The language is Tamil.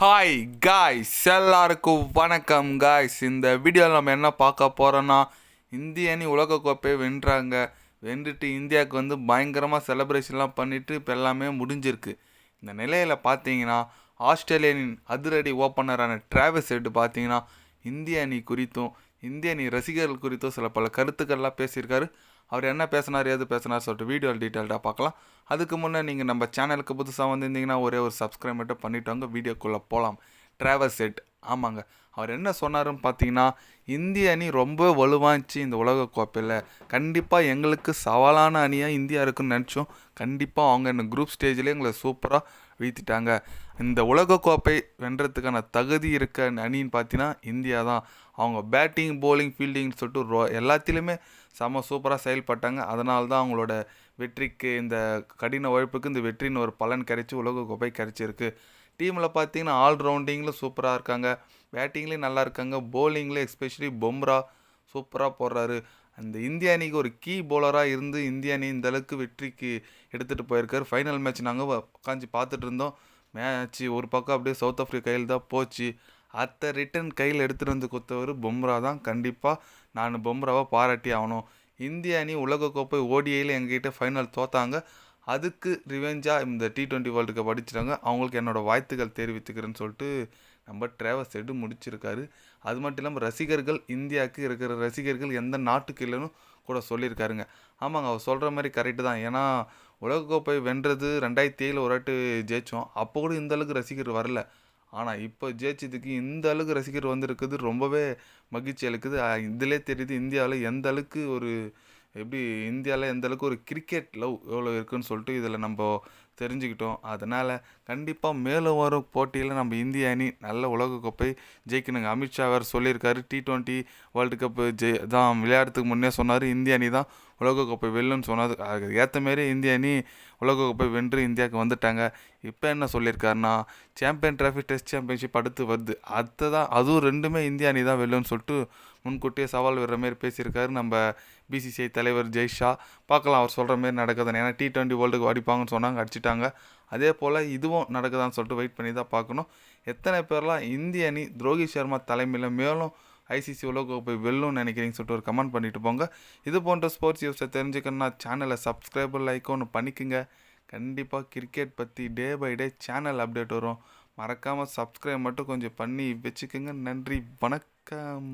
ஹாய் காய்ஸ் எல்லாருக்கும் வணக்கம் காய்ஸ் இந்த வீடியோவில் நம்ம என்ன பார்க்க போகிறோன்னா இந்திய அணி உலகக்கோப்பையை வென்றாங்க. வென்றுட்டு இந்தியாவுக்கு வந்து பயங்கரமாக செலப்ரேஷன்லாம் பண்ணிவிட்டு இப்போ எல்லாமே முடிஞ்சிருக்கு. இந்த நிலையில் பார்த்தீங்கன்னா ஆஸ்திரேலியனின் அதிரடி ஓப்பனரான டிராவல்ஸ் ஹெட் பார்த்தீங்கன்னா இந்திய அணி குறித்தும் இந்திய அணி ரசிகர்கள் குறித்தும் சில பல கருத்துக்கள்லாம் பேசியிருக்காரு. அவர் என்ன பேசினார் ஏது பேசினார் சொல்லிட்டு வீடியோ டீட்டெயில்டாக பார்க்கலாம். அதுக்கு முன்னே நீங்கள் நம்ம சேனலுக்கு புதுசாக வந்திருந்தீங்கன்னா ஒரே ஒரு சப்ஸ்கிரைப் மட்டும் பண்ணிவிட்டு வாங்க. வீடியோக்குள்ளே போகலாம் ட்ராவல் செட் ஆமாங்க. அவர் என்ன சொன்னாருன்னு பார்த்தீங்கன்னா இந்திய அணி ரொம்ப வலுவாச்சு இந்த உலக கோப்பையில் கண்டிப்பாக எங்களுக்கு சவாலான அணியாக இந்தியா இருக்குன்னு நினச்சோம். கண்டிப்பாக அவங்க இந்த குரூப் ஸ்டேஜ்லேயே எங்களை சூப்பராக வீழ்த்திட்டாங்க. இந்த உலகக்கோப்பை வென்றதுக்கான தகுதி இருக்க அணின்னு பார்த்தீங்கன்னா இந்தியா தான். அவங்க பேட்டிங் போலிங் ஃபீல்டிங்னு சொல்லிட்டு ரோ எல்லாத்திலையுமே செம சூப்பராக செயல்பட்டாங்க. அதனால தான் அவங்களோட வெற்றிக்கு இந்த கடின உழைப்புக்கு இந்த வெற்றின்னு ஒரு பலன் கிடைச்சி உலகக்கோப்பை கிடைச்சிருக்கு. டீமில் பார்த்தீங்கன்னா ஆல்ரவுண்டிங்கில் சூப்பராக இருக்காங்க. பேட்டிங்லேயும் நல்லா இருக்காங்க. Bowlingல எஸ்பெஷலி பொம்ரா சூப்பராக போடுறாரு. அந்த இந்திய அணிக்கு ஒரு கீ பவுலராக இருந்து இந்திய அணி இந்த அளவுக்கு வெற்றிக்கு எடுத்துகிட்டு போயிருக்காரு. ஃபைனல் மேட்ச் நாங்கள் உட்காந்து பார்த்துட்டு இருந்தோம். மேட்ச் ஒரு பக்கம் அப்படியே சவுத் ஆஃப்ரிக்கா கையில் தான் போச்சு. அத்தை ரிட்டன் கையில் எடுத்துகிட்டு வந்து கொடுத்தவர் பொம்ரா தான். கண்டிப்பாக நான் பொம்ராவை பாராட்டி ஆகணும். இந்திய அணி உலகக்கோப்பை ஓடிஐயில் எங்ககிட்ட ஃபைனல் தோத்தாங்க. அதுக்கு ரிவெஞ்சாக இந்த டி டுவெண்ட்டி வேர்ல்டு கப் அடிச்சிட்டாங்க. அவங்களுக்கு என்னோட வாழ்த்துக்கள் தெரிவித்துக்கிறேன்னு சொல்லிட்டு நம்ம ட்ரேவஸ் செட்டு முடிச்சிருக்காரு. அது மட்டும் இல்லாமல் ரசிகர்கள் இந்தியாவுக்கு இருக்கிற ரசிகர்கள் எந்த நாட்டுக்கு இல்லைன்னு கூட சொல்லியிருக்காருங்க. ஆமாங்க அவர் சொல்கிற மாதிரி கரெக்டு தான். ஏன்னா உலகக்கோப்பை வென்றது ரெண்டாயிரத்தி ஏழில் ஒரு வாட்டி ஜெயித்தோம் அப்போ கூட இந்த அளவுக்கு ரசிகர் வரல. ஆனால் இப்போ ஜெயிச்சதுக்கு இந்த அளவுக்கு ரசிகர் வந்திருக்குது ரொம்பவே மகிழ்ச்சி அளிக்குது. இதிலே தெரியுது இந்தியாவில் எந்த அளவுக்கு ஒரு எப்படி இந்தியாவில் எந்தளவுக்கு ஒரு கிரிக்கெட் லவ் எவ்வளோ இருக்குன்னு சொல்லிட்டு இதில் நம்ம தெரிஞ்சுக்கிட்டோம். அதனால் கண்டிப்பாக மேலும் வரும் போட்டியில் நம்ம இந்திய அணி நல்ல உலகக்கோப்பை ஜெயிக்கணுங்க. அமித்ஷா வேறு சொல்லியிருக்காரு டி டுவெண்ட்டி வேர்ல்டு கப்பு ஜெய் தான் விளையாடுறதுக்கு முன்னே சொன்னார் இந்திய அணி தான் உலகக்கோப்பை வெல்லுன்னு சொன்னது அதுக்கு ஏற்ற மாரி இந்திய அணி உலகக்கோப்பை வென்று இந்தியாவுக்கு வந்துட்டாங்க. இப்போ என்ன சொல்லியிருக்காருன்னா சாம்பியன் ட்ராஃபி டெஸ்ட் சாம்பியன்ஷிப் அடுத்து வருது. அதை தான் அதுவும் ரெண்டுமே இந்திய அணி தான் வெல்லுன்னு சொல்லிட்டு முன்கூட்டியே சவால் விடுற மாரி பேசியிருக்காரு நம்ம பிசிசிஐ தலைவர் ஜெய்ஷா பார்க்கலாம் அவர் சொல்கிற மாரி நடக்குதுன்னு. ஏன்னா டி ட்வெண்ட்டி வேர்ல்டுக்கு அடிப்பாங்கன்னு சொன்னாங்க அடிச்சிட்டாங்க. அதே போல் இதுவும் நடக்குதான்னு சொல்லிட்டு வெயிட் பண்ணி தான் பார்க்கணும். எத்தனை பேர்லாம் இந்திய அணி துரோகி சர்மா தலைமையில் மேலும் ஐசிசி உலகக்கோப்பை வெல்லும்னு நினைக்கிறீங்கன்னு சொல்லிட்டு ஒரு கமெண்ட் பண்ணிட்டு போங்க. இது போன்ற ஸ்போர்ட்ஸ் நியூஸை தெரிஞ்சுக்கணும்னா சேனலை சப்ஸ்கிரைபர் லைக் ஒன்று பண்ணிக்கோங்க. கண்டிப்பாக கிரிக்கெட் பற்றி day by day channel update வரும். மறக்காமல் சப்ஸ்கிரைப் மட்டும் கொஞ்சம் பண்ணி வச்சுக்கோங்க. நன்றி வணக்கம்.